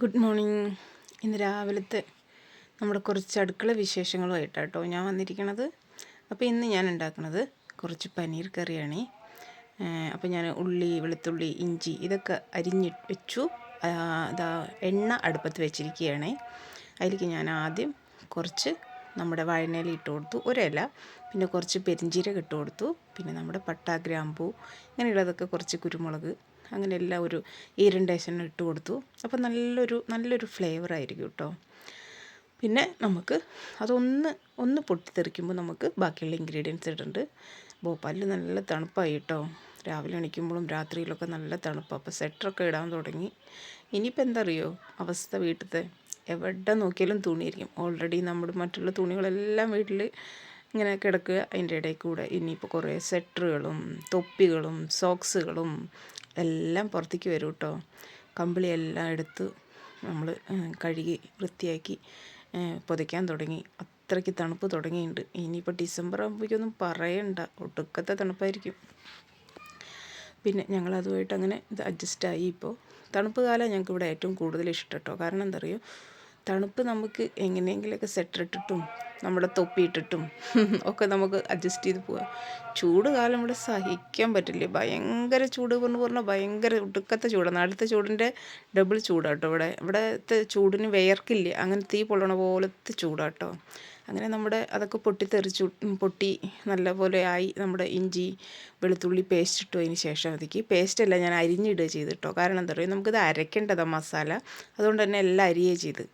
Good morning. ഇന്ന് രാവിലത്തെ നമ്മുടെ കുറച്ച് അടുക്കള വിശേഷങ്ങളുമായിട്ടാണ് കേട്ടോ ഞാൻ വന്നിരിക്കണത്. അപ്പോൾ ഇന്ന് ഞാൻ ഉണ്ടാക്കുന്നത് കുറച്ച് പനീർ കറിയാണ്. അപ്പോൾ ഞാൻ ഉള്ളി വെളുത്തുള്ളി ഇഞ്ചി ഇതൊക്കെ അരിഞ്ഞ് വെച്ചു. അതാ എണ്ണ അടുപ്പത്ത് വെച്ചിരിക്കുകയാണ്. അതിലേക്ക് ഞാൻ ആദ്യം കുറച്ച് നമ്മുടെ വഴനയിൽ ഇട്ട് കൊടുത്തു ഒരല പിന്നെ കുറച്ച് പെരിഞ്ചീരക ഇട്ട് കൊടുത്തു പിന്നെ നമ്മുടെ പട്ട ഗ്രാമ്പൂ ഇങ്ങനെയുള്ളതൊക്കെ കുറച്ച് കുരുമുളക് അങ്ങനെ എല്ലാം ഒരു ഈരണ്ടേശനം ഇട്ട് കൊടുത്തു. അപ്പോൾ നല്ലൊരു നല്ലൊരു ഫ്ലേവർ ആയിരിക്കും കേട്ടോ പിന്നെ നമുക്ക് അതൊന്ന് ഒന്ന് പൊട്ടിത്തെറിക്കുമ്പോൾ നമുക്ക് ബാക്കിയുള്ള ഇൻഗ്രീഡിയൻസ് ഇടുന്നുണ്ട് ഭോപ്പാലിൽ നല്ല തണുപ്പായി കേട്ടോ രാവിലെ എണീക്കുമ്പോഴും രാത്രിയിലൊക്കെ നല്ല തണുപ്പ്. അപ്പോൾ സെറ്ററൊക്കെ ഇടാൻ തുടങ്ങി. ഇനിയിപ്പോൾ എന്താ അറിയോ അവസ്ഥ വീട്ടിലത്തെ? എവിടെ നോക്കിയാലും തുണിയായിരിക്കും. ഓൾറെഡി നമ്മുടെ മറ്റുള്ള തുണികളെല്ലാം വീട്ടിൽ ഇങ്ങനെ കിടക്കുക. അതിന്റെ ഇടയിൽ കൂടെ ഇനിയിപ്പോൾ കുറേ സെറ്ററുകളും തൊപ്പികളും സോക്സുകളും എല്ലാം പുറത്തേക്ക് വരും കേട്ടോ കമ്പിളിയെല്ലാം എടുത്ത് നമ്മൾ കഴുകി വൃത്തിയാക്കി പുതയ്ക്കാൻ തുടങ്ങി. അത്രയ്ക്ക് തണുപ്പ് തുടങ്ങിയിട്ടുണ്ട് ഇനിയിപ്പോൾ ഡിസംബർ ആകുമ്പോഴേക്കൊന്നും പറയണ്ട. ഒടുക്കത്തെ തണുപ്പായിരിക്കും. പിന്നെ ഞങ്ങൾ അതുമായിട്ട് അങ്ങനെ ഇത് അഡ്ജസ്റ്റായി ഇപ്പോൾ തണുപ്പ് കാലം ഞങ്ങൾക്ക് ഇവിടെ ഏറ്റവും കൂടുതൽ ഇഷ്ടം കേട്ടോ കാരണം എന്താ പറയുക തണുപ്പ് നമുക്ക് എങ്ങനെയെങ്കിലുമൊക്കെ സെറ്റർ ഇട്ടിട്ടും നമ്മുടെ തൊപ്പിയിട്ടിട്ടും ഒക്കെ നമുക്ക് അഡ്ജസ്റ്റ് ചെയ്ത് പോവാം. ചൂട് കാലം ഇവിടെ സഹിക്കാൻ പറ്റില്ല. ഭയങ്കര ചൂട് എന്ന് പറഞ്ഞാൽ ഭയങ്കര ഒടുക്കത്തെ ചൂടാണ്. അടുത്ത ചൂടിന്റെ ഡബിൾ ചൂടാട്ടോ ഇവിടെ. ഇവിടുത്തെ ചൂടിന് വിയർക്കില്ല? അങ്ങനെ തീ പൊള്ളണ പോലത്തെ ചൂടാട്ടോ. അങ്ങനെ നമ്മുടെ അതൊക്കെ പൊട്ടിത്തെറിച്ചു പൊട്ടി നല്ലപോലെ ആയി നമ്മുടെ ഇഞ്ചി വെളുത്തുള്ളി പേസ്റ്റ് ഇട്ടു അതിന് ശേഷം അതിക്ക് അല്ല ഞാൻ അരിഞ്ഞിടുക ചെയ്തിട്ടോ കാരണം എന്താ പറയുക നമുക്കിത് അരയ്ക്കേണ്ടതാണ് മസാല. അതുകൊണ്ട് തന്നെ എല്ലാം അരിയേ ചെയ്ത്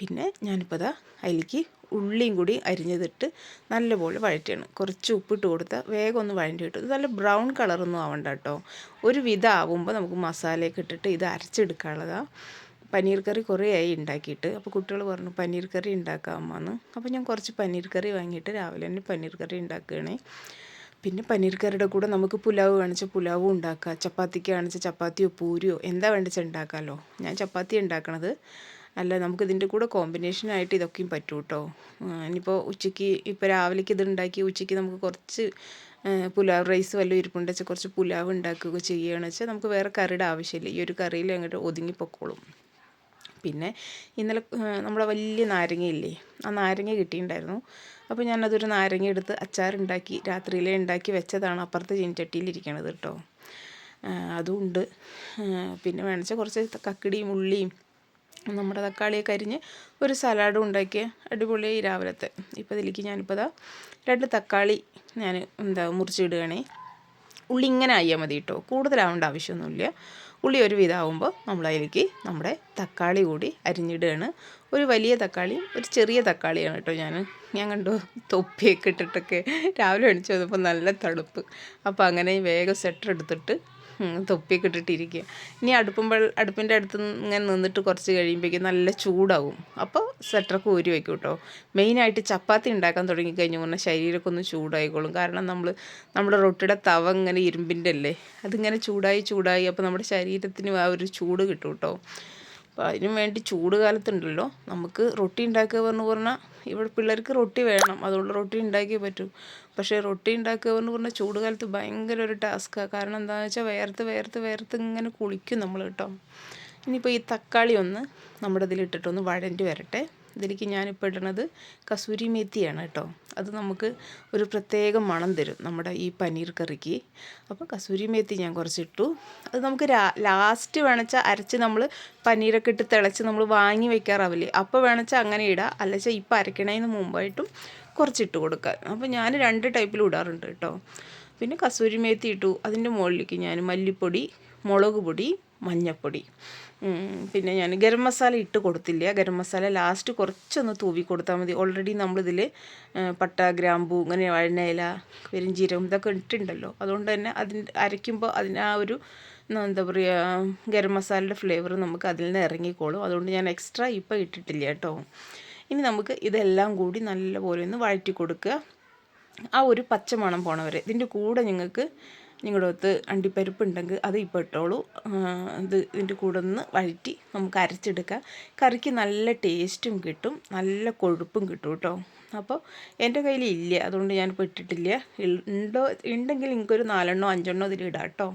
പിന്നെ ഞാനിപ്പോൾ അതാ അതിലേക്ക് ഉള്ളിയും കൂടി അരിഞ്ഞതിട്ട് നല്ലപോലെ വഴറ്റിയാണ്. കുറച്ച് ഉപ്പിട്ട് കൊടുത്ത് വേഗം ഒന്ന് വഴണ്ടി കിട്ടും. നല്ല ബ്രൗൺ കളറൊന്നും ആവണ്ട കേട്ടോ ഒരു വിധം ആവുമ്പോൾ നമുക്ക് മസാലയൊക്കെ ഇട്ടിട്ട് ഇത് അരച്ചെടുക്കാനുള്ളതാണ് പനീർ കറി കുറേ ആയി ഉണ്ടാക്കിയിട്ട്. അപ്പോൾ കുട്ടികൾ പറഞ്ഞു പനീർ കറി ഉണ്ടാക്കാമെന്ന്. അപ്പോൾ ഞാൻ കുറച്ച് പനീർ കറി വാങ്ങിയിട്ട് രാവിലെ തന്നെ പനീർ കറി ഉണ്ടാക്കുകയാണേ. പിന്നെ പനീർ കറിയുടെ കൂടെ നമുക്ക് പുലാവ് കാണിച്ച പുലാവും ഉണ്ടാക്കാം. ചപ്പാത്തിക്ക് കാണിച്ച ചപ്പാത്തിയോ പൂരിയോ എന്താ വേണ്ടിച്ചാൽ ഉണ്ടാക്കാമല്ലോ ഞാൻ ചപ്പാത്തി ഉണ്ടാക്കണത്. അല്ല നമുക്ക് ഇതിന്റെ കൂടെ കോമ്പിനേഷനായിട്ട് ഇതൊക്കെയും പറ്റും കേട്ടോ ഇനിയിപ്പോൾ ഉച്ചയ്ക്ക് ഇപ്പോൾ രാവിലേക്ക് ഇത് ഉണ്ടാക്കി ഉച്ചയ്ക്ക് നമുക്ക് കുറച്ച് പുലാവ് റൈസ് വല്ലതും ഇരിപ്പുണ്ടെന്ന് വെച്ചാൽ കുറച്ച് പുലാവ് ഉണ്ടാക്കുകയൊക്കെ ചെയ്യുകയാണെന്ന് വെച്ചാൽ നമുക്ക് വേറെ കറിയുടെ ആവശ്യമില്ല. ഈ ഒരു കറിയിൽ അങ്ങോട്ട് ഒതുങ്ങിപ്പൊക്കോളും പിന്നെ ഇന്നലെ നമ്മുടെ വലിയ നാരങ്ങയില്ലേ ആ നാരങ്ങ കിട്ടിയിട്ടുണ്ടായിരുന്നു. അപ്പോൾ ഞാനതൊരു നാരങ്ങ എടുത്ത് അച്ചാറുണ്ടാക്കി രാത്രിയിലേ ഉണ്ടാക്കി വെച്ചതാണ്. അപ്പുറത്തെ ചീനിച്ചട്ടിയിലിരിക്കണത് കേട്ടോ. അതും ഉണ്ട് പിന്നെ വേണമെച്ചാൽ കുറച്ച് കക്കിടിയും ഉള്ളിയും നമ്മുടെ തക്കാളിയൊക്കെ അരിഞ്ഞ് ഒരു സലാഡും ഉണ്ടാക്കിയ അടിപൊളിയായി രാവിലത്തെ. ഇപ്പോൾ ഇതിലേക്ക് ഞാനിപ്പോൾ രണ്ട് തക്കാളി ഞാൻ എന്താ മുറിച്ചിടുകയാണേ. ഉള്ളി ഇങ്ങനെ ആയാൽ മതി കേട്ടോ. കൂടുതലാവേണ്ട ആവശ്യമൊന്നുമില്ല. ഉള്ളി ഒരു വിധമാകുമ്പോൾ നമ്മളതിലേക്ക് നമ്മുടെ തക്കാളി കൂടി അരിഞ്ഞിടുകയാണ്. ഒരു വലിയ തക്കാളിയും ഒരു ചെറിയ തക്കാളിയാണ് കേട്ടോ ഞാൻ. ഞാൻ കണ്ടു തൊപ്പിയൊക്കെ ഇട്ടിട്ടൊക്കെ രാവിലെ എണിച്ച് വന്നപ്പോൾ നല്ല തണുപ്പ്. അപ്പോൾ അങ്ങനെ വേഗം സ്വെറ്റർ എടുത്തിട്ട് തൊപ്പിയൊക്കെ ഇട്ടിട്ടിരിക്കുക. ഇനി അടുപ്പുമ്പോൾ അടുപ്പിന്റെ അടുത്ത് ഇങ്ങനെ നിന്നിട്ട് കുറച്ച് കഴിയുമ്പോഴേക്കും നല്ല ചൂടാവും. അപ്പോൾ സ്വെറ്ററൊക്കെ ഊരി വയ്ക്കും കേട്ടോ. മെയിനായിട്ട് ചപ്പാത്തി ഉണ്ടാക്കാൻ തുടങ്ങി കഴിഞ്ഞു പറഞ്ഞാൽ ശരീരമൊക്കെ ഒന്ന് ചൂടായിക്കോളും. കാരണം നമ്മൾ നമ്മുടെ റൊട്ടിയുടെ തവ ഇങ്ങനെ ഇരുമ്പിന്റെ അല്ലേ? അതിങ്ങനെ ചൂടായി ചൂടായി. അപ്പോൾ നമ്മുടെ ശരീരത്തിന് ആ ഒരു ചൂട് കിട്ടും കേട്ടോ. അപ്പോൾ അതിനും വേണ്ടി ചൂട് കാലത്തുണ്ടല്ലോ. നമുക്ക് റൊട്ടി ഉണ്ടാക്കുക പറഞ്ഞു പറഞ്ഞാൽ ഇവിടെ പിള്ളേർക്ക് റൊട്ടി വേണം. അതുകൊണ്ട് റൊട്ടി ഉണ്ടാക്കിയേ പറ്റൂ. പക്ഷേ റൊട്ടി ഉണ്ടാക്കുക എന്ന് പറഞ്ഞാൽ ചൂട് കാലത്ത് ഭയങ്കര ഒരു ടാസ്ക്കാണ് കാരണം എന്താണെന്ന് വെച്ചാൽ വേർത്ത് വേർത്ത് വേർത്ത് ഇങ്ങനെ കുളിക്കും നമ്മൾ കേട്ടോ. ഇനിയിപ്പോൾ ഈ തക്കാളി ഒന്ന് നമ്മുടെ ഇതിലിട്ടിട്ടൊന്ന് വഴണ്ടി വരട്ടെ. ഇതിലേക്ക് ഞാനിപ്പോൾ ഇടണത് കസൂരി മേത്തിയാണ് കേട്ടോ. അത് നമുക്ക് ഒരു പ്രത്യേക മണം തരും നമ്മുടെ ഈ പനീർ കറിക്ക്. അപ്പോൾ കസൂരി മേത്തി ഞാൻ കുറച്ചിട്ടു. അത് നമുക്ക് ലാസ്റ്റ് വേണച്ചാൽ അരച്ച് നമ്മൾ പനീരൊക്കെ ഇട്ട് തിളച്ച് നമ്മൾ വാങ്ങി വെക്കാറാവില്ലേ? അപ്പോൾ വേണച്ചാൽ അങ്ങനെ ഇടാം. അല്ലച്ചാൽ ഇപ്പം അരക്കണതിന് മുമ്പായിട്ടും കുറച്ചിട്ട് കൊടുക്കാൻ അപ്പോൾ ഞാൻ രണ്ട് ടൈപ്പിലും ഇടാറുണ്ട് കേട്ടോ. പിന്നെ കസൂരി മേത്തി ഇട്ടു. അതിന്റെ മുകളിലേക്ക് ഞാൻ മല്ലിപ്പൊടി മുളക് പൊടി മഞ്ഞൾപ്പൊടി പിന്നെ ഞാൻ ഗരം മസാല ഇട്ട് കൊടുത്തില്ല. ഗരം മസാല ലാസ്റ്റ് കുറച്ചൊന്ന് തൂവി കൊടുത്താൽ മതി. ഓൾറെഡി നമ്മളിതിൽ പട്ട ഗ്രാമ്പു ഇങ്ങനെ വഴനയില പെരിഞ്ചീരകം ഇതൊക്കെ ഇട്ടിട്ടുണ്ടല്ലോ. അതുകൊണ്ട് തന്നെ അതിന്റെ അരയ്ക്കുമ്പോൾ അതിന് ആ ഒരു എന്താ പറയുക ഗരം മസാലയുടെ ഫ്ലേവർ നമുക്ക് അതിൽ നിന്ന് ഇറങ്ങിക്കോളും. അതുകൊണ്ട് ഞാൻ എക്സ്ട്രാ ഇപ്പോൾ ഇട്ടിട്ടില്ല കേട്ടോ. ഇനി നമുക്ക് ഇതെല്ലാം കൂടി നല്ലപോലെ ഒന്ന് വഴറ്റി കൊടുക്കുക. ആ ഒരു പച്ചമണം പോണവരെ ഇതിന്റെ കൂടെ നിങ്ങൾക്ക് നിങ്ങളുടെ അടുത്ത് അണ്ടിപ്പരിപ്പ് ഉണ്ടെങ്കിൽ അത് ഇപ്പോൾ ഇട്ടോളൂ. ഇത് ഇതിന്റെ കൂടെ ഒന്ന് വഴറ്റി നമുക്ക് അരച്ചെടുക്കാം. കറിക്ക് നല്ല ടേസ്റ്റും കിട്ടും. നല്ല കൊഴുപ്പും കിട്ടും കേട്ടോ. അപ്പോൾ എന്റെ കയ്യിൽ ഇല്ല. അതുകൊണ്ട് ഞാനിപ്പോൾ ഇട്ടിട്ടില്ല. ഉണ്ടോ ഉണ്ടെങ്കിൽ എനിക്കൊരു നാലെണ്ണോ അഞ്ചെണ്ണോ ഇതിൽ ഇടാം കേട്ടോ.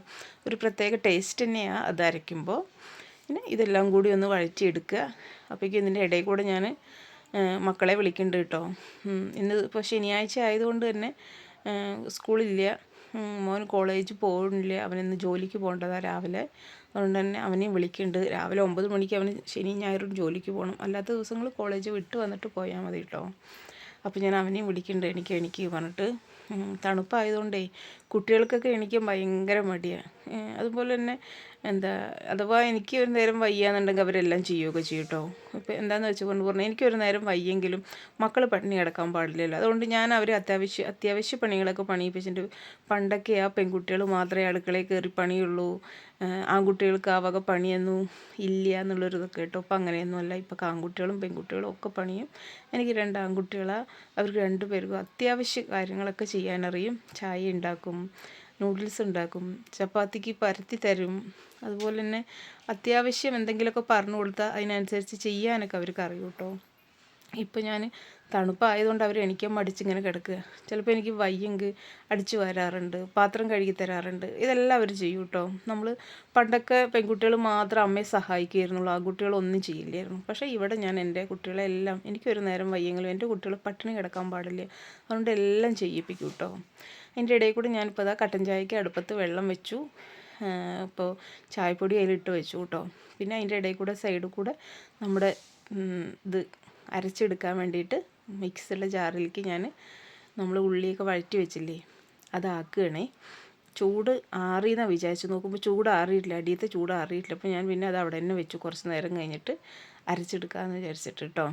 ഒരു പ്രത്യേക ടേസ്റ്റ് തന്നെയാണ് അത് അരയ്ക്കുമ്പോൾ പിന്നെ ഇതെല്ലാം കൂടി ഒന്ന് വഴറ്റിയെടുക്കുക. അപ്പോഴേക്കും ഇതിന്റെ ഇടയിൽ കൂടെ ഞാൻ മക്കളെ വിളിക്കുന്നുണ്ട് കേട്ടോ. ഇന്ന് ഇപ്പോൾ ശനിയാഴ്ച ആയതുകൊണ്ട് തന്നെ സ്കൂളില്ല. മോൻ കോളേജിൽ പോകുന്നില്ല അവനിന്ന് ജോലിക്ക് പോകേണ്ടതാണ് രാവിലെ. അതുകൊണ്ട് തന്നെ അവനെയും വിളിക്കുന്നുണ്ട് രാവിലെ ഒമ്പത് മണിക്ക് അവന് ശനി ഞായറും ജോലിക്ക് പോകണം അല്ലാത്ത ദിവസങ്ങൾ കോളേജ് വിട്ട് വന്നിട്ട് പോയാൽ മതി കേട്ടോ അപ്പോൾ ഞാൻ അവനെയും വിളിക്കുന്നുണ്ട് എനിക്ക് എനിക്ക് പറഞ്ഞിട്ട് തണുപ്പായതുകൊണ്ടേ കുട്ടികൾക്കൊക്കെ എണീക്കാൻ ഭയങ്കര മടിയാണ് അതുപോലെ തന്നെ എന്താ അഥവാ എനിക്ക് ഒരു നേരം വയ്യാന്നുണ്ടെങ്കിൽ അവരെല്ലാം ചെയ്യുകയൊക്കെ ചെയ്യും കേട്ടോ ഇപ്പോൾ എന്താണെന്ന് വെച്ച് കൊണ്ട് പറഞ്ഞാൽ എനിക്കൊരു നേരം വയ്യെങ്കിലും മക്കൾ പട്ടിണി കിടക്കാൻ പാടില്ലല്ലോ. അതുകൊണ്ട് ഞാൻ അവരെ അത്യാവശ്യ അത്യാവശ്യ പണികളൊക്കെ പണിയിപ്പിച്ചിട്ട് പണ്ടൊക്കെ ആ പെൺകുട്ടികൾ മാത്രമേ അടുക്കളയിൽ കയറി പണിയുള്ളൂ. ആൺകുട്ടികൾക്ക് ആ വക പണിയൊന്നും ഇല്ല എന്നുള്ളൊരിതൊക്കെ കേട്ടോ. ഇപ്പം അങ്ങനെയൊന്നും അല്ല. ഇപ്പം ആൺകുട്ടികളും പെൺകുട്ടികളും ഒക്കെ പണിയും. എനിക്ക് രണ്ട് ആൺകുട്ടികളാണ് അവർക്ക് രണ്ടു പേർക്കും അത്യാവശ്യ കാര്യങ്ങളൊക്കെ ചെയ്യാനറിയും. ചായ ഉണ്ടാക്കും നൂഡിൽസ് ഉണ്ടാക്കും ചപ്പാത്തിക്ക് പരത്തി തരും. അതുപോലെ തന്നെ അത്യാവശ്യം എന്തെങ്കിലുമൊക്കെ പറഞ്ഞു കൊടുത്താൽ അതിനനുസരിച്ച് ചെയ്യാനൊക്കെ അവർക്ക് അറിയും കേട്ടോ. ഇപ്പം ഞാൻ തണുപ്പായതുകൊണ്ട് അവർ എണീക്കാൻ മടിച്ചിങ്ങനെ കിടക്കുക. ചിലപ്പോൾ എനിക്ക് വയ്യങ്ക് അടിച്ചു വരാറുണ്ട് പാത്രം കഴുകി തരാറുണ്ട്. ഇതെല്ലാം അവർ ചെയ്യും കേട്ടോ. നമ്മൾ പണ്ടൊക്കെ പെൺകുട്ടികൾ മാത്രം അമ്മയെ സഹായിക്കുമായിരുന്നുള്ളൂ. ആൺകുട്ടികളൊന്നും ചെയ്യില്ലായിരുന്നു. പക്ഷേ ഇവിടെ ഞാൻ എന്റെ കുട്ടികളെല്ലാം എനിക്കൊരു നേരം വയ്യെങ്കിലും എന്റെ കുട്ടികൾ പട്ടിണി കിടക്കാൻ പാടില്ല. അതുകൊണ്ട് എല്ലാം ചെയ്യിപ്പിക്കും കേട്ടോ. അതിന്റെ ഇടയിൽ കൂടി ഞാനിപ്പോൾ അതാ കട്ടൻ ചായക്ക് അടുപ്പത്ത് വെള്ളം വെച്ചു. ഇപ്പോൾ ചായപ്പൊടി അതിലിട്ട് വെച്ചു കേട്ടോ. പിന്നെ അതിന്റെ ഇടയിൽ കൂടെ സൈഡിൽ കൂടെ നമ്മുടെ ഇത് അരച്ചെടുക്കാൻ വേണ്ടിയിട്ട് മിക്സിയുടെ ജാറിലേക്ക് ഞാൻ നമ്മൾ ഉള്ളിയൊക്കെ വഴറ്റി വെച്ചില്ലേ അതാക്കുകയാണേ ചൂട് ആറിയെന്നാണ് വിചാരിച്ച് നോക്കുമ്പോൾ ചൂട് ആറിയിട്ടില്ല അടിയത്തെ ചൂട് ആറിയിട്ടില്ല. അപ്പോൾ ഞാൻ പിന്നെ അത് അവിടെ തന്നെ വെച്ചു. കുറച്ച് നേരം കഴിഞ്ഞിട്ട് അരച്ചെടുക്കാമെന്ന് വിചാരിച്ചിട്ട് കേട്ടോ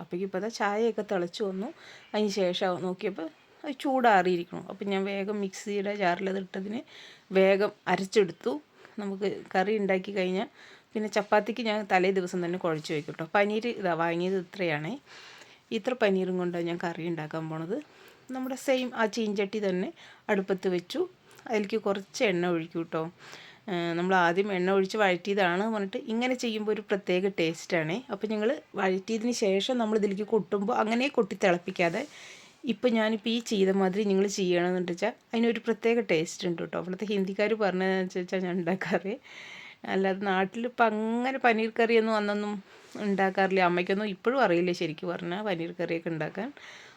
അപ്പോഴേക്കും ഇപ്പോൾ അതാ ചായയൊക്കെ തിളച്ച് വന്നു. അതിന് ശേഷം നോക്കിയപ്പോൾ അത് ചൂടാറിയിരിക്കണം അപ്പോൾ ഞാൻ വേഗം മിക്സിയുടെ ജാറിലത് ഇട്ടതിന് വേഗം അരച്ചെടുത്തു. നമുക്ക് കറി ഉണ്ടാക്കി കഴിഞ്ഞാൽ പിന്നെ ചപ്പാത്തിക്ക് ഞാൻ തലേ ദിവസം തന്നെ കുഴച്ച് വയ്ക്കും കേട്ടോ പനീർ ഇതാ വാങ്ങിയത് ഇത്രയാണേ. ഇത്ര പനീറും കൊണ്ടാണ് ഞാൻ കറി ഉണ്ടാക്കാൻ പോണത്. നമ്മുടെ സെയിം ആ ചീഞ്ചട്ടി തന്നെ അടുപ്പത്ത് വെച്ചു. അതിലേക്ക് കുറച്ച് എണ്ണ ഒഴിക്കും കേട്ടോ നമ്മൾ ആദ്യം എണ്ണ ഒഴിച്ച് വഴറ്റിയതാണ് പറഞ്ഞിട്ട് ഇങ്ങനെ ചെയ്യുമ്പോൾ ഒരു പ്രത്യേക ടേസ്റ്റാണ് അപ്പോൾ ഞങ്ങൾ വഴറ്റിയതിന് ശേഷം നമ്മൾ ഇതിലേക്ക് കൊട്ടുമ്പോൾ അങ്ങനെ കൊട്ടി തിളപ്പിക്കാതെ ഇപ്പം ഞാനിപ്പോൾ ഈ ചെയ്ത മാതിരി നിങ്ങൾ ചെയ്യണമെന്ന് വെച്ചാൽ അതിനൊരു പ്രത്യേക ടേസ്റ്റ് ഉണ്ട് കേട്ടോ. അവിടുത്തെ ഹിന്ദിക്കാർ പറഞ്ഞതെന്ന് വെച്ചാൽ ഞാൻ ഉണ്ടാക്കാറ്. അല്ലാതെ നാട്ടിൽ ഇപ്പം അങ്ങനെ പനീർ കറിയൊന്നും അന്നൊന്നും ഉണ്ടാക്കാറില്ല. അമ്മയ്ക്കൊന്നും ഇപ്പോഴും അറിയില്ല ശരിക്കും പറഞ്ഞാൽ പനീർ കറിയൊക്കെ ഉണ്ടാക്കാൻ.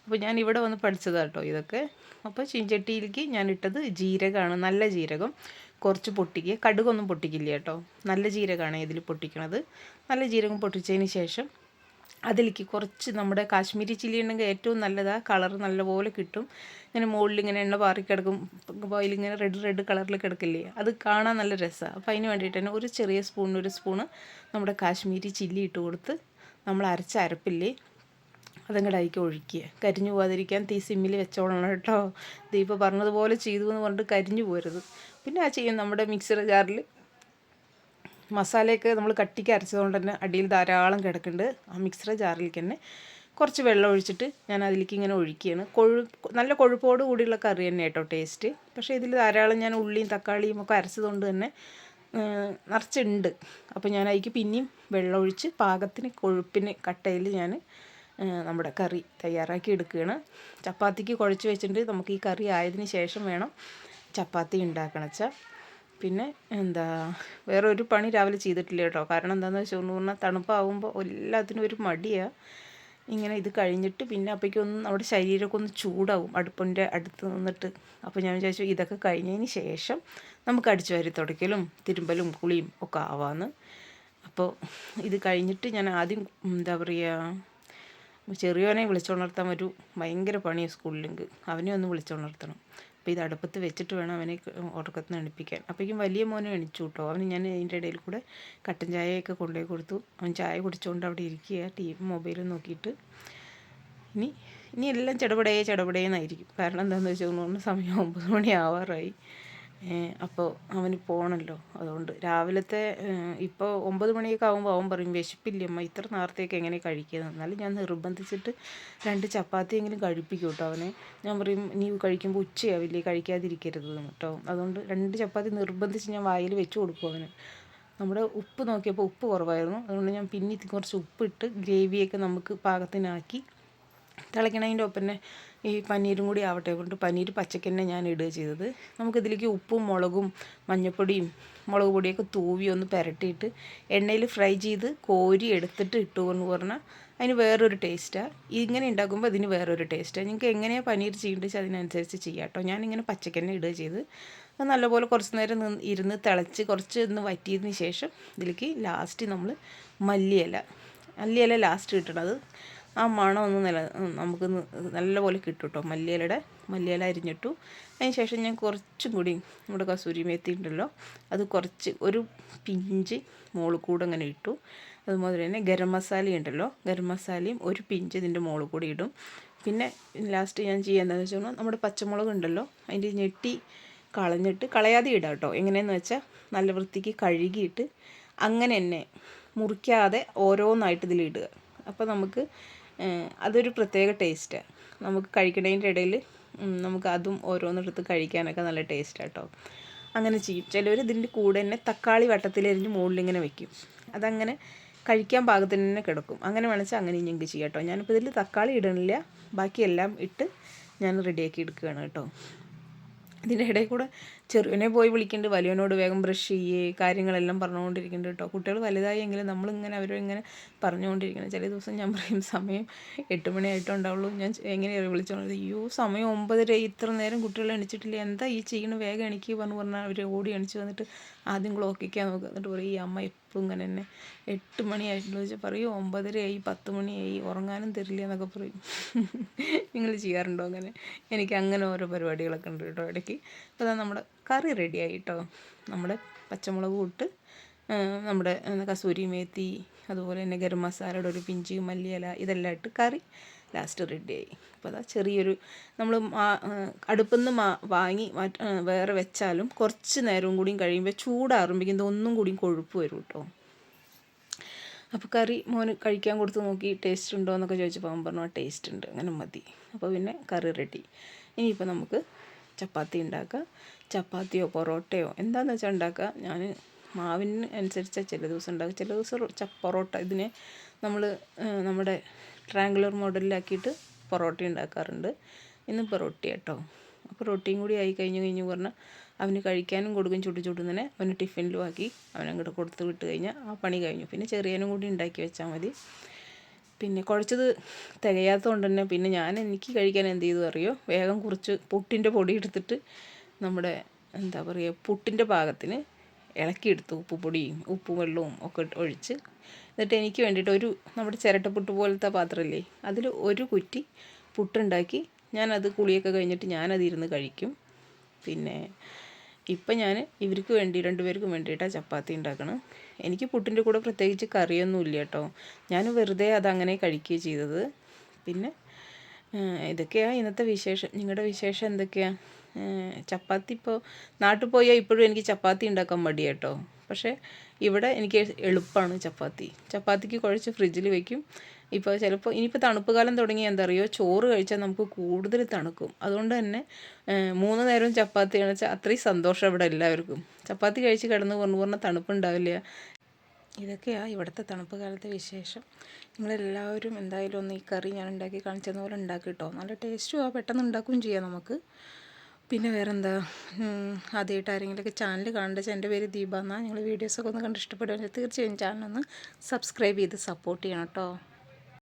അപ്പോൾ ഞാൻ ഇവിടെ വന്ന് പഠിച്ചതാണ് കേട്ടോ ഇതൊക്കെ. അപ്പോൾ ചീഞ്ചട്ടിയിലേക്ക് ഞാൻ ഇട്ടത് ജീരകമാണ്. നല്ല ജീരകം. കുറച്ച് പൊട്ടിക്കുക. കടുകൊന്നും പൊട്ടിക്കില്ല കേട്ടോ. നല്ല ജീരകമാണ് ഇതിൽ പൊട്ടിക്കണത്. നല്ല ജീരകം പൊട്ടിച്ചതിന് ശേഷം അതിലേക്ക് കുറച്ച് നമ്മുടെ കാശ്മീരി ചില്ലി ഉണ്ടെങ്കിൽ ഏറ്റവും നല്ലതാണ് കളർ നല്ലപോലെ കിട്ടും. ഇങ്ങനെ മുകളിൽ ഇങ്ങനെ എണ്ണ പാറി കിടക്കും. ഇങ്ങനെ റെഡ് റെഡ് കളറിൽ കിടക്കില്ലേ? അത് കാണാൻ നല്ല രസമാണ് അപ്പോൾ അതിന് വേണ്ടിയിട്ട് തന്നെ ഒരു ചെറിയ സ്പൂണിന് ഒരു സ്പൂണ് നമ്മുടെ കാശ്മീരി ചില്ലി ഇട്ട് കൊടുത്ത് നമ്മൾ അരച്ച അരപ്പില്ലേ അതങ്ങടെ അതിലേക്ക് ഒഴിക്കുക. കരിഞ്ഞു പോകാതിരിക്കാൻ തീ സിമ്മിൽ വെച്ചോളണം കേട്ടോ. ദീപ പറഞ്ഞതുപോലെ ചെയ്തു എന്ന് പറഞ്ഞിട്ട് കരിഞ്ഞു പോരുത്. പിന്നെ ആ ചെയ്യും നമ്മുടെ മിക്സർ ജാറിൽ മസാലയൊക്കെ നമ്മൾ കട്ടിക്ക് അരച്ചതുകൊണ്ട് തന്നെ അടിയിൽ ധാരാളം കിടക്കുന്നുണ്ട്. ആ മിക്സറ ജാറിലേക്ക് തന്നെ കുറച്ച് വെള്ളം ഒഴിച്ചിട്ട് ഞാൻ അതിലേക്ക് ഇങ്ങനെ ഒഴിക്കുകയാണ്. കൊഴു നല്ല കൊഴുപ്പോട് കൂടിയുള്ള കറി തന്നെ കേട്ടോ ടേസ്റ്റ് പക്ഷേ ഇതിൽ ധാരാളം ഞാൻ ഉള്ളിയും തക്കാളിയും ഒക്കെ അരച്ചതുകൊണ്ട് തന്നെ നിറച്ചുണ്ട്. അപ്പോൾ ഞാൻ അതിലേക്ക് പിന്നെയും വെള്ളം ഒഴിച്ച് പാകത്തിന് കൊഴുപ്പിന് കട്ടയിൽ ഞാൻ നമ്മുടെ കറി തയ്യാറാക്കി എടുക്കുകയാണ്. ചപ്പാത്തിക്ക് കുഴച്ച് വെച്ചിട്ട് നമുക്ക് ഈ കറി ആയതിന് ശേഷം വേണം ചപ്പാത്തി ഉണ്ടാക്കണം വെച്ചാൽ പിന്നെ എന്താ വേറെ ഒരു പണി രാവിലെ ചെയ്തിട്ടില്ല കേട്ടോ. കാരണം എന്താണെന്ന് വെച്ചാൽ പറഞ്ഞാൽ തണുപ്പാകുമ്പോൾ എല്ലാത്തിനും ഒരു മടിയാണ് ഇങ്ങനെ ഇത് കഴിഞ്ഞിട്ട് പിന്നെ അപ്പോഴേക്കൊന്നും നമ്മുടെ ശരീരമൊക്കെ ഒന്ന് ചൂടാവും. അടുപ്പിന്റെ അടുത്ത് നിന്നിട്ട്. അപ്പോൾ ഞാൻ വിചാരിച്ചു ഇതൊക്കെ കഴിഞ്ഞതിന് ശേഷം നമുക്ക് അടിച്ചു വാരി തുടയ്ക്കലും തിരുമ്പലും കുളിയും ഒക്കെ ആവാമെന്ന് അപ്പോൾ ഇത് കഴിഞ്ഞിട്ട് ഞാൻ ആദ്യം എന്താ പറയുക ചെറിയവനെ വിളിച്ചുണർത്താൻ ഒരു ഭയങ്കര പണിയാണ് സ്കൂളിലെങ്കിൽ അവനെ ഒന്ന് വിളിച്ചുണർത്തണം. അപ്പോൾ ഇത് അടുപ്പത്ത് വെച്ചിട്ട് വേണം അവനെ ഉറക്കത്തിൽ നിന്ന് എണിപ്പിക്കാൻ. അപ്പോഴേക്കും വലിയ മോനെ എണിച്ചു കേട്ടോ അവന് ഞാൻ അതിന്റെ ഇടയിൽ കൂടെ കട്ടൻ ചായയൊക്കെ കൊണ്ടുപോയി കൊടുത്തു. അവൻ ചായ കുടിച്ചുകൊണ്ട് അവിടെ ഇരിക്കുക ടി വി മൊബൈലും നോക്കിയിട്ട്. ഇനി ഇനി എല്ലാം ചടപടയെ ചടപടയെന്നായിരിക്കും കാരണം എന്താണെന്ന് വെച്ചാൽ സമയം ഒമ്പത് മണി ആവാറായി. അപ്പോൾ അവന് പോകണമല്ലോ അതുകൊണ്ട് രാവിലത്തെ ഇപ്പോൾ ഒമ്പത് മണിയൊക്കെ ആകുമ്പോൾ അവൻ പറയും വിശപ്പില്ലമ്മ ഇത്ര നേരത്തേക്ക് എങ്ങനെ കഴിക്കുന്നത് എന്നാലും ഞാൻ നിർബന്ധിച്ചിട്ട് രണ്ട് ചപ്പാത്തിയെങ്കിലും കഴിപ്പിക്കും കേട്ടോ അവനെ. ഞാൻ പറയും നീ കഴിക്കുമ്പോൾ ഉച്ചയാവില്ലേ കഴിക്കാതിരിക്കരുത് കേട്ടോ. അതുകൊണ്ട് രണ്ട് ചപ്പാത്തി നിർബന്ധിച്ച് ഞാൻ വായിൽ വെച്ച് കൊടുക്കും അവന്. നമ്മുടെ ഉപ്പ് നോക്കിയപ്പോൾ ഉപ്പ് കുറവായിരുന്നു. അതുകൊണ്ട് ഞാൻ പിന്നെ കുറച്ച് ഉപ്പിട്ട് ഗ്രേവിയൊക്കെ നമുക്ക് പാകത്തിനാക്കി തിളയ്ക്കണതിന്റെ ഒപ്പം തന്നെ ഈ പനീരും കൂടി ആവട്ടെ കൊണ്ട് പനീർ പച്ചയ്ക്ക് തന്നെ ഞാൻ ഇടുക ചെയ്തത്. നമുക്കിതിലേക്ക് ഉപ്പും മുളകും മഞ്ഞൾപ്പൊടിയും മുളക് പൊടിയൊക്കെ തൂവി ഒന്ന് പുരട്ടിയിട്ട് എണ്ണയിൽ ഫ്രൈ ചെയ്ത് കോരി എടുത്തിട്ട് ഇട്ടു എന്ന് പറഞ്ഞാൽ അതിന് വേറൊരു ടേസ്റ്റാണ് ഇങ്ങനെ ഉണ്ടാക്കുമ്പോൾ അതിന് വേറൊരു ടേസ്റ്റാണ് നിങ്ങൾക്ക് എങ്ങനെയാണ് പനീർ ചെയ്യേണ്ടത് വെച്ചാൽ അതിനനുസരിച്ച് ചെയ്യാം കേട്ടോ ഞാനിങ്ങനെ പച്ചയ്ക്ക് തന്നെ ഇടുക ചെയ്ത് അത് നല്ലപോലെ കുറച്ച് നേരം നിന്ന് ഇരുന്ന് തിളച്ച് കുറച്ച് ഒന്ന് വറ്റിയതിന് ശേഷം ഇതിലേക്ക് ലാസ്റ്റ് നമ്മൾ മല്ലിയില മല്ലിയില ലാസ്റ്റ് ഇട്ടണത് ആ മണം ഒന്ന് നില നമുക്ക് നല്ലപോലെ കിട്ടും കേട്ടോ മല്ലിയിലയുടെ മല്ലിയില അരിഞ്ഞിട്ടു. അതിന് ശേഷം ഞാൻ കുറച്ചും കൂടി നമ്മുടെ കസൂരി മേത്തി ഉണ്ടല്ലോ അത് കുറച്ച് ഒരു പിഞ്ച് മുകളിൽ കൂടെ അങ്ങനെ ഇട്ടു. അതുപോലെ തന്നെ ഗരം മസാല ഉണ്ടല്ലോ ഗരം മസാലയും ഒരു പിഞ്ച് ഇതിന്റെ മുകളിൽ കൂടി ഇടും. പിന്നെ ലാസ്റ്റ് ഞാൻ ചെയ്യുന്നതെന്ന് വെച്ചാൽ നമ്മുടെ പച്ചമുളക് ഉണ്ടല്ലോ അതിന്റെ ഞെട്ടി കളഞ്ഞിട്ട് കളയാതെ ഇടാം കേട്ടോ. എങ്ങനെയെന്ന് വെച്ചാൽ നല്ല വൃത്തിക്ക് കഴുകിയിട്ട് അങ്ങനെ തന്നെ മുറിക്കാതെ ഓരോന്നായിട്ട് ഇതിലിടുക അപ്പോൾ നമുക്ക് അതൊരു പ്രത്യേക ടേസ്റ്റാണ് നമുക്ക് കഴിക്കണതിന്റെ ഇടയിൽ നമുക്ക് അതും ഓരോന്നെടുത്ത് കഴിക്കാനൊക്കെ നല്ല ടേസ്റ്റാണ് കേട്ടോ അങ്ങനെ ചെയ്യും. ചിലർ ഇതിന്റെ കൂടെ തന്നെ തക്കാളി വട്ടത്തിലരിഞ്ഞ് മുകളിലിങ്ങനെ വെക്കും. അതങ്ങനെ കഴിക്കാൻ പാകത്തിന് തന്നെ കിടക്കും. അങ്ങനെ വേണമെച്ചാൽ അങ്ങനെ ഞങ്ങൾക്ക് ചെയ്യാം കേട്ടോ ഞാനിപ്പോൾ ഇതിൽ തക്കാളി ഇടണില്ല. ബാക്കിയെല്ലാം ഇട്ട് ഞാൻ റെഡിയാക്കി എടുക്കുകയാണ് കേട്ടോ ഇതിന്റെ ഇടയിൽ കൂടെ ചെറുവിനെ പോയി വിളിക്കുന്നുണ്ട് വലിയവനോട് വേഗം ബ്രഷ് ചെയ്യേ കാര്യങ്ങളെല്ലാം പറഞ്ഞുകൊണ്ടിരിക്കുന്നുണ്ട് കേട്ടോ കുട്ടികൾ വലുതായി എങ്കിലും നമ്മളിങ്ങനെ അവരും ഇങ്ങനെ പറഞ്ഞുകൊണ്ടിരിക്കണം. ചില ദിവസം ഞാൻ പറയും സമയം എട്ട് മണിയായിട്ടുണ്ടാവുള്ളൂ ഞാൻ എങ്ങനെ വിളിച്ചോളൂ അയ്യോ സമയം ഒമ്പതര. ഇത്ര നേരം കുട്ടികൾ എണിച്ചിട്ടില്ല? എന്താ ഈ ചെയ്യണം? വേഗം എണിക്കുക പറഞ്ഞു പറഞ്ഞാൽ അവർ ഓടി എണിച്ച് വന്നിട്ട് ആദ്യം ക്ലോക്കിക്കാൻ നോക്കുക എന്നിട്ട് പറയും ഈ അമ്മ എപ്പോഴും ഇങ്ങനെ തന്നെ. എട്ട് മണിയായിട്ടുള്ള വെച്ചാൽ പറയും ഒമ്പതരയായി പത്ത് മണിയായി ഉറങ്ങാനും തരില്ല എന്നൊക്കെ പറയും. നിങ്ങൾ ചെയ്യാറുണ്ടോ അങ്ങനെ? എനിക്ക് അങ്ങനെ ഓരോ പരിപാടികളൊക്കെ ഉണ്ട് കേട്ടോ ഇടയ്ക്ക്. അപ്പോൾ നമ്മുടെ കറി റെഡിയായി കേട്ടോ നമ്മുടെ പച്ചമുളക് ഇട്ട് നമ്മുടെ കസൂരി മേത്തി അതുപോലെ തന്നെ ഗരം മസാലയുടെ ഒരു പിഞ്ചി മല്ലിയില ഇതെല്ലാം ഇട്ട് കറി ലാസ്റ്റ് റെഡിയായി അപ്പോൾ അതാ ചെറിയൊരു നമ്മൾ അടുപ്പിൽ മാ വാങ്ങി വേറെ വെച്ചാലും കുറച്ച് നേരവും കൂടിയും കഴിയുമ്പോൾ ചൂടാറുമ്പോഴേക്കും ഒന്നും കൂടിയും കൊഴുപ്പ് വരും കേട്ടോ അപ്പോൾ കറി മോന് കഴിക്കാൻ കൊടുത്ത് നോക്കി ടേസ്റ്റ് ഉണ്ടോ എന്നൊക്കെ ചോദിച്ചപ്പോൾ അവൻ പറഞ്ഞു ടേസ്റ്റ് ഉണ്ട്. അങ്ങനെ മതി. അപ്പോൾ പിന്നെ കറി റെഡി ഇനിയിപ്പോൾ നമുക്ക് ചപ്പാത്തി ഉണ്ടാക്കുക. ചപ്പാത്തിയോ പൊറോട്ടയോ എന്താണെന്ന് വെച്ചാൽ ഉണ്ടാക്കുക. ഞാൻ മാവിന് അനുസരിച്ച് ചില ദിവസം ഉണ്ടാക്കുക. ചില ദിവസം പൊറോട്ട ഇതിനെ നമ്മൾ നമ്മുടെ ട്രാങ്കുലർ മോഡലിലാക്കിയിട്ട് പൊറോട്ട ഉണ്ടാക്കാറുണ്ട്. ഇന്ന് പൊറോട്ട കേട്ടോ അപ്പോൾ റൊട്ടിയും കൂടി ആയി കഴിഞ്ഞ് കഴിഞ്ഞ് പറഞ്ഞാൽ അവന് കഴിക്കാനും കൊടുക്കും. ചുട്ടു ചുട്ടുന്നതിനെ അവന് ടിഫിനിലും ആക്കി അവനങ്ങോട്ട് കൊടുത്ത് വിട്ട് കഴിഞ്ഞാൽ ആ പണി കഴിഞ്ഞു. പിന്നെ ചെറിയനും കൂടി ഉണ്ടാക്കി വെച്ചാൽ മതി. പിന്നെ കുഴച്ചത് തികയാത്തതുകൊണ്ട് തന്നെ പിന്നെ ഞാൻ എനിക്ക് കഴിക്കാൻ എന്ത് ചെയ്തു അറിയോ? വേഗം കുറച്ച് പുട്ടിന്റെ പൊടി എടുത്തിട്ട് നമ്മുടെ എന്താ പറയുക പുട്ടിന്റെ പാകത്തിന് ഇളക്കിയെടുത്തു ഉപ്പുപൊടിയും ഉപ്പും വെള്ളവും ഒക്കെ ഒഴിച്ച്. എന്നിട്ട് എനിക്ക് വേണ്ടിയിട്ട് ഒരു നമ്മുടെ ചിരട്ടപ്പുട്ട് പോലത്തെ പാത്രമല്ലേ അതിൽ ഒരു കുറ്റി പുട്ടുണ്ടാക്കി ഞാനത് കുളിയൊക്കെ കഴിഞ്ഞിട്ട് ഞാനതിരുന്ന് കഴിക്കും. പിന്നെ ഇപ്പം ഞാൻ ഇവർക്ക് വേണ്ടി രണ്ടുപേർക്കും വേണ്ടിയിട്ടാണ് ചപ്പാത്തി ഉണ്ടാക്കണം. എനിക്ക് പുട്ടിന്റെ കൂടെ പ്രത്യേകിച്ച് കറിയൊന്നും ഇല്ല കേട്ടോ. ഞാൻ വെറുതെ അതങ്ങനെ കഴിക്കുകയും ചെയ്തത്. പിന്നെ ഇതൊക്കെയാണ് ഇന്നത്തെ വിശേഷം. നിങ്ങളുടെ വിശേഷം എന്തൊക്കെയാണ് ചപ്പാത്തി ഇപ്പോൾ നാട്ടിൽ പോയാൽ ഇപ്പോഴും എനിക്ക് ചപ്പാത്തി ഉണ്ടാക്കാൻ മടി കേട്ടോ. പക്ഷേ ഇവിടെ എനിക്ക് എളുപ്പമാണ് ചപ്പാത്തി. ചപ്പാത്തിക്ക് കുഴച്ച് ഫ്രിഡ്ജിൽ വെക്കും. ഇപ്പോൾ ചിലപ്പോൾ ഇനിയിപ്പോൾ തണുപ്പ് കാലം തുടങ്ങി എന്താ അറിയോ? ചോറ് കഴിച്ചാൽ നമുക്ക് കൂടുതൽ തണുക്കും. അതുകൊണ്ട് തന്നെ മൂന്ന് നേരവും ചപ്പാത്തി കഴിച്ചാൽ അത്രയും സന്തോഷം ഇവിടെ എല്ലാവർക്കും. ചപ്പാത്തി കഴിച്ച് കിടന്ന് പറഞ്ഞു പറഞ്ഞാൽ തണുപ്പുണ്ടാവില്ല. ഇതൊക്കെയാണ് ഇവിടുത്തെ തണുപ്പ് കാലത്തെ വിശേഷം. നിങ്ങളെല്ലാവരും എന്തായാലും ഒന്ന് ഈ കറി ഞാൻ ഉണ്ടാക്കി കാണിച്ചതെന്ന് പോലെ ഉണ്ടാക്കി കേട്ടോ നല്ല ടേസ്റ്റും ആ പെട്ടെന്ന് ഉണ്ടാക്കുകയും ചെയ്യാം നമുക്ക്. പിന്നെ വേറെന്താ? ആദ്യമായിട്ട് ആരെങ്കിലുമൊക്കെ ചാനൽ കാണേണ്ടത് എന്റെ പേര് ദീപ എന്നാൽ നിങ്ങൾ വീഡിയോസൊക്കെ ഒന്ന് കണ്ട് ഇഷ്ടപ്പെടുകയാണെങ്കിൽ തീർച്ചയായും ചാനൽ ഒന്ന് സബ്സ്ക്രൈബ് ചെയ്ത് സപ്പോർട്ട് ചെയ്യണം കേട്ടോ